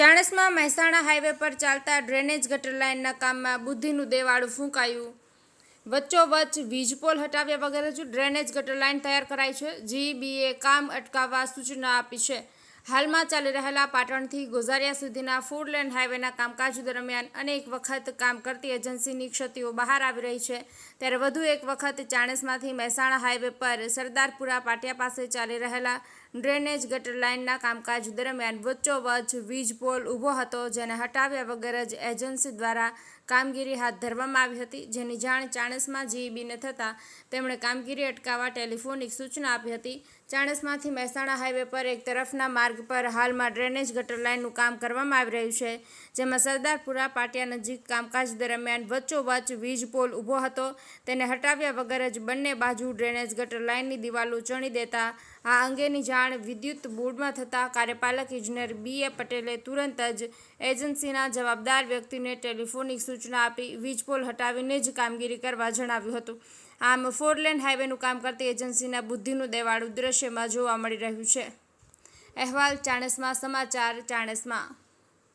Chanasma Mehsana highway પર ચાલતા drainage ગટર લાઇનના કામમાં બુદ્ધિનું દેવાળું ફૂંકાયું. વચ્ચોવચ્ચ વીજપોલ હટાવ્યા વગર જ ડ્રેનેજ ગટર લાઇન તૈયાર કરાઈ છે. જીબીએ કામ અટકાવવા સૂચના આપી છે. હાલમાં ચાલી રહેલા પાટણથી ગોઝારિયા સુધીના ફોર લેન હાઈવેના કામકાજ દરમિયાન અનેક વખત કામ કરતી એજન્સીની ક્ષતિઓ બહાર આવી રહી છે. ત્યારે વધુ એક વખત ચાણસમાંથી મહેસાણા હાઈવે પર સરદારપુરા પાટિયા પાસે ચાલી રહેલા ડ્રેનેજ ગટર લાઇનના કામકાજ દરમિયાન વચ્ચોવચ્ચ વીજ પોલ ઊભો હતો, જેને હટાવ્યા વગર જ એજન્સી દ્વારા કામગીરી હાથ ધરવામાં આવી હતી. જેની જાણ ચાણસમાં જીઈબીને થતાં તેમણે કામગીરી અટકાવવા ટેલિફોનિક સૂચના આપી હતી. ચાણસમાંથી મહેસાણા હાઈવે પર એક તરફના માર્ગ પર હાલમાં ડ્રેનેજ ગટર લાઇનનું કામ કરવામાં આવી રહ્યું છે, જેમાં સરદારપુરા પાટિયા નજીક કામકાજ દરમિયાન વચ્ચોવચ્ચ વીજ પોલ ઊભો હતો. તેને હટાવ્યા વગર જ બંને બાજુ ડ્રેનેજ ગટર લાઇનની દિવાલો ચણી દેતા આ અંગેની જાણ વિદ્યુત બોર્ડમાં થતાં કાર્યપાલક ઇજનેર બી એ પટેલે તુરંત જ એજન્સીના જવાબદાર વ્યક્તિને ટેલિફોનિક સૂચના આપી વીજપોલ હટાવીને જ કામગીરી કરવા જણાવ્યું હતું. આમ ફોરલેન હાઈવેનું કામ કરતી એજન્સીના બુદ્ધિનું દેવાળું દ્રશ્યમાં જોવા મળી રહ્યું છે. અહેવાલ, ચાણસમાં સમાચાર, ચાણસમાં